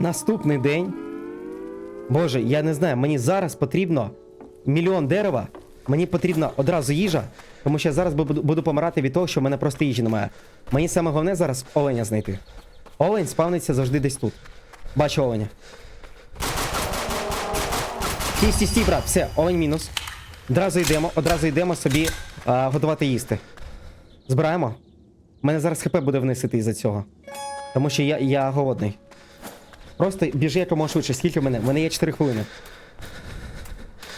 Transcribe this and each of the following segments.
Наступний день. Боже, я не знаю, мені зараз потрібно мільйон дерева. Мені потрібна одразу їжа, тому що я зараз буду, буду помирати від того, що в мене просто їжі немає. Мені саме головне зараз оленя знайти. Олень спавниться завжди десь тут. Бачу оленя. Стій, стій, стій, брат, все, олень мінус. Одразу йдемо, одразу йдемо собі а, готувати їсти. Збираємо. У мене зараз хп буде вниз іти із-за цього. Тому що я, я голодний. Просто біжи якомога швидше. Скільки в мене? В мене є 4 хвилини.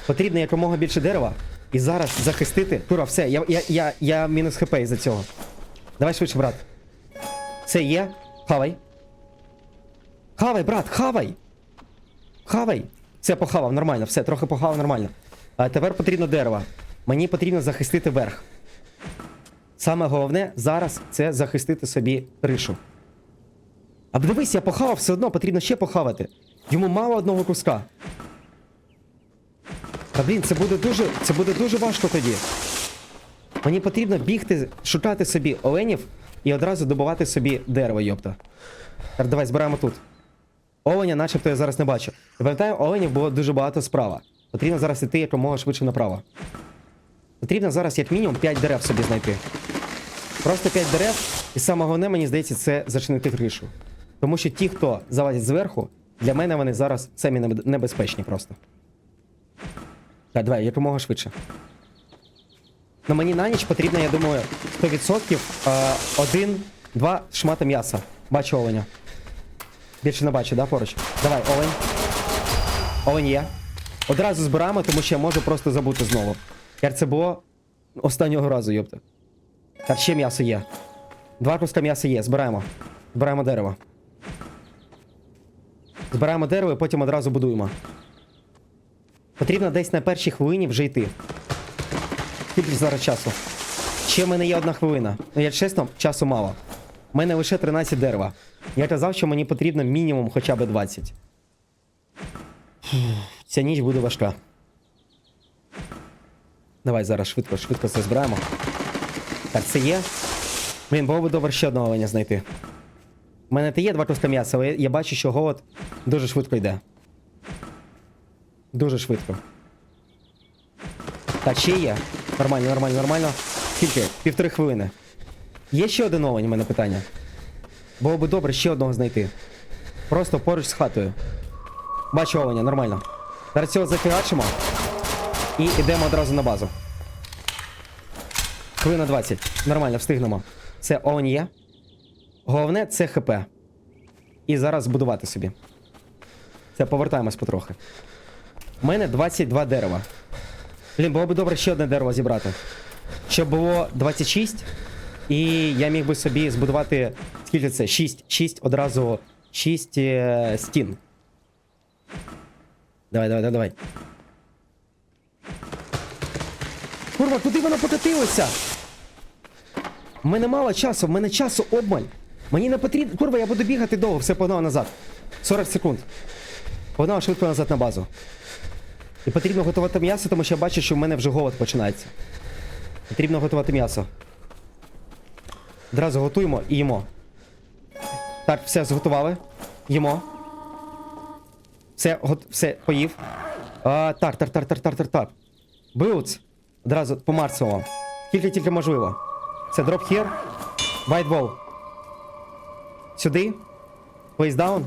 Потрібно якомога більше дерева. І зараз захистити. Тура, все, я, я, я, я мінус хп із-за цього. Давай швидше, брат. Все є. Хавай. Хавай, брат, хавай! Хавай! Все, похавав, нормально, все, трохи похавав, нормально. А тепер потрібно дерево. Мені потрібно захистити верх. Саме головне зараз це захистити собі кришу. А дивись, я похавав, все одно потрібно ще похавати. Йому мало одного куска. Та блін, це буде дуже. Це буде дуже важко тоді. Мені потрібно бігти, шукати собі оленів і одразу добувати собі дерево, йопта. Так, давай збираємо тут. Оленя, начебто, я зараз не бачу. Я пам'ятаю, оленів було дуже багато справа. Потрібно зараз іти якомога швидше направо. Потрібно зараз як мінімум 5 дерев собі знайти. Просто 5 дерев, і саме головне, мені здається, це зачинити кришу. Тому що ті, хто залазять зверху, для мене вони зараз самі небезпечні просто. Так, давай, якомога швидше. Ну мені на ніч потрібно, я думаю, 100% е, один-два шмата м'яса. Бачу оленя. Більше не бачу, да, поруч? Давай, олень. Олень є. Одразу збираємо, тому що я можу просто забути знову. Як це було останнього разу, йопта. Так, ще м'ясо є. Два куска м'яса є, збираємо. Збираємо дерево. Збираємо дерево і потім одразу будуємо. Потрібно десь на першій хвилині вже йти. Скільки зараз часу? Ще в мене є одна хвилина. Ну, я чесно, часу мало. У мене лише 13 дерева. Я казав, що мені потрібно мінімум хоча б 20. Фух, Ця ніч буде важка. Давай зараз швидко, швидко це збираємо. Так, це є. Блін, було би добре ще одного оленя знайти. У мене те є два куска м'яса, але я, бачу, що голод дуже швидко йде. Дуже швидко. Так, ще є. Нормально, нормально, нормально. Скільки? Півтори хвилини. Є ще один олень, у мене питання. Було би добре ще одного знайти. Просто поруч з хатою. Бачу оленя, нормально. Зараз цього зафігачимо. І йдемо одразу на базу. Хвилина 20. Нормально, встигнемо. Це олень є. Головне це ХП. І зараз збудувати собі. Це повертаємось потрохи. У мене 22 дерева. Блін, було б добре ще одне дерево зібрати. Щоб було 26. І я міг би собі збудувати. Скільки це? 6. 6 одразу 6 е, стін. Давай, давай, давай, давай. Курва, куди воно покатилося? У мене мало часу, в мене часу обмаль. Мені не потрібно. Курва, я буду бігати довго, все погнав назад. 40 секунд. Погнав швидко назад на базу. І потрібно готувати м'ясо, тому що я бачу, що в мене вже голод починається. Потрібно готувати м'ясо. Одразу готуємо і їмо. Так, все, зготували. Їмо. Все, гот... все, поїв. А, так, так, так, так, так, так, так. Билц. Одразу по Марсовому. Тільки тільки можливо. Це дроп here. Сюди. Place down.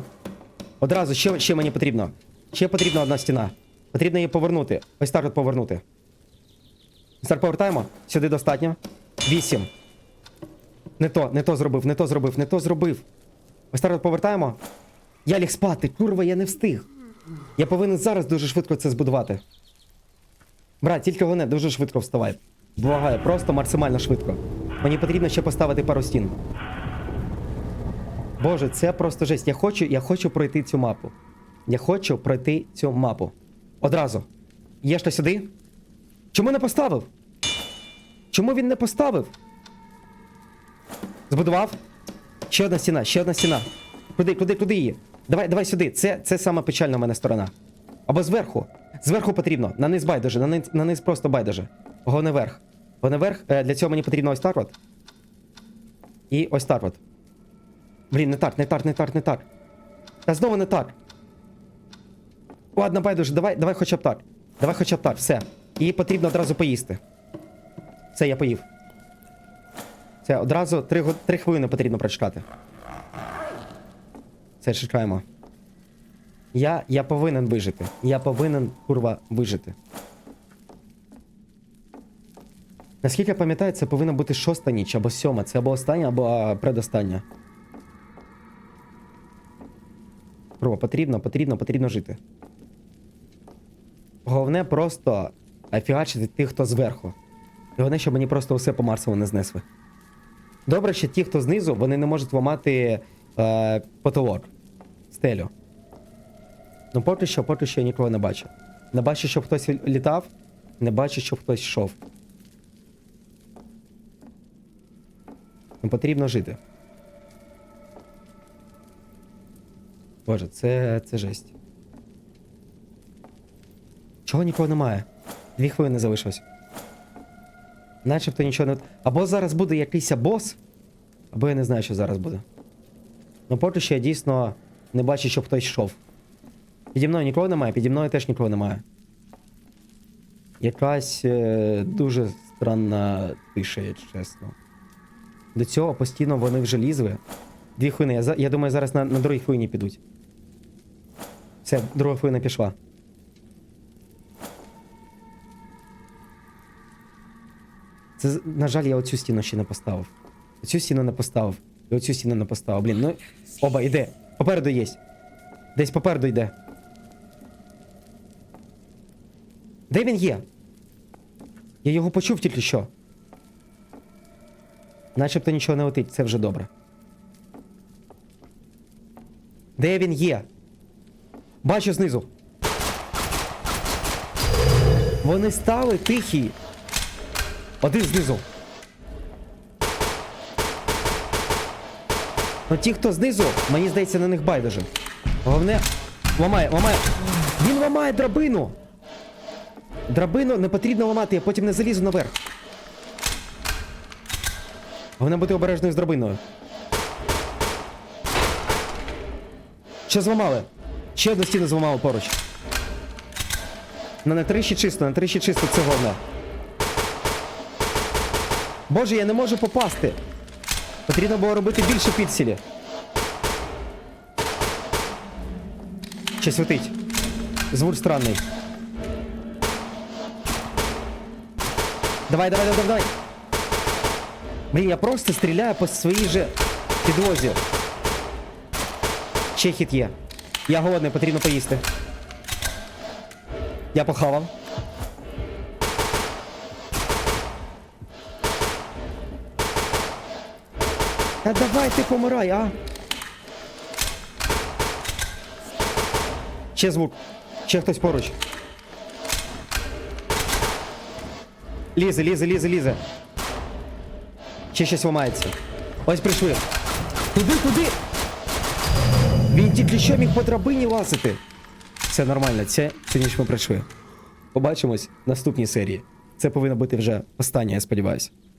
Одразу, ще, ще мені потрібно. Ще потрібна одна стіна. Потрібно її повернути. Ось так от повернути. Ось так повертаємо. Сюди достатньо. Вісім. Не то, не то зробив, не то зробив, не то зробив. Ось так от повертаємо. Я ліг спати, курва, я не встиг. Я повинен зараз дуже швидко це збудувати. Брат, тільки головне, дуже швидко вставай. Благаю, просто максимально швидко. Мені потрібно ще поставити пару стін. Боже, це просто жесть. Я хочу, я хочу пройти цю мапу. Я хочу пройти цю мапу. Одразу. Є що сюди? Чому не поставив? Чому він не поставив? Збудував? Ще одна стіна, ще одна стіна. Куди, куди, куди її? Давай, давай сюди. Це, це сама печальна в мене сторона. Або зверху. Зверху потрібно. На низ байдуже, на низ, на низ просто байдуже. Головне верх. Головне верх. Е, для цього мені потрібно ось так от. І ось так от. Блін, не так, не так, не так, не так. Та знову не так. Ладно, байдуже, давай, давай хоча б так. Давай хоча б так, все. Її потрібно одразу поїсти. Все, я поїв. Це одразу 3, го- 3 хвилини потрібно прочекати. Все, чекаємо. Я, я повинен вижити. Я повинен, курва, вижити. Наскільки я пам'ятаю, це повинна бути шоста ніч або сьома. Це або остання, або предостання. Курва, потрібно, потрібно, потрібно жити. Головне просто фігачити тих, хто зверху. Головне, щоб мені просто усе по Марсову не знесли. Добре, що ті, хто знизу, вони не можуть ламати е, потолок, стелю. Ну поки що, поки що я нікого не бачу. Не бачу, щоб хтось літав, не бачу, щоб хтось йшов. Ну, потрібно жити. Боже, це, це жесть. Чого нікого немає? Дві хвилини залишилось. Начебто нічого не. Або зараз буде якийсь бос, або я не знаю, що зараз буде. Ну поки що я дійсно не бачу, щоб хтось йшов. Піді мною нікого немає, піді мною теж нікого немає. Якась е, дуже странна тиша, чесно. До цього постійно вони вже лізли. Дві хвилини. Я, я думаю, зараз на, на другій хвилині підуть. Все, друга хвилина пішла. Це, на жаль, я оцю стіну ще не поставив. Оцю стіну не поставив. І оцю стіну не поставив. Блін, ну. Оба, йде. Попереду є. Десь попереду йде. Де він є? Я його почув тільки що. Начебто нічого не летить, це вже добре. Де він є? Бачу знизу. Вони стали тихі. Один знизу. Ну ті, хто знизу, мені здається, на них байдуже. Головне. Ламає, ламає. Він ламає драбину. Драбину не потрібно ламати, я потім не залізу наверх. Головне бути обережною з драбиною. Ще зламали. Ще одну стіну зламали поруч. На на трищі чисто, на трищі чисто, це головне. Боже, я не можу попасти. Потрібно було робити більше підсілі. Щось летить. Звук странний. Давай, давай, давай, давай. Блін, я просто стріляю по своїй же підлозі. Ще хід є. Я голодний, потрібно поїсти. Я похавав. Та давай ти помирай, а. Ще звук. Ще хтось поруч. Лізе, лізе, лізе, лізе. Ще щось ламається. Ось прийшли. Туди, туди. Він тільки що міг по драбині лазити. Все нормально, це, ніж ми пройшли. Побачимось в наступній серії. Це повинна бути вже остання, я сподіваюся.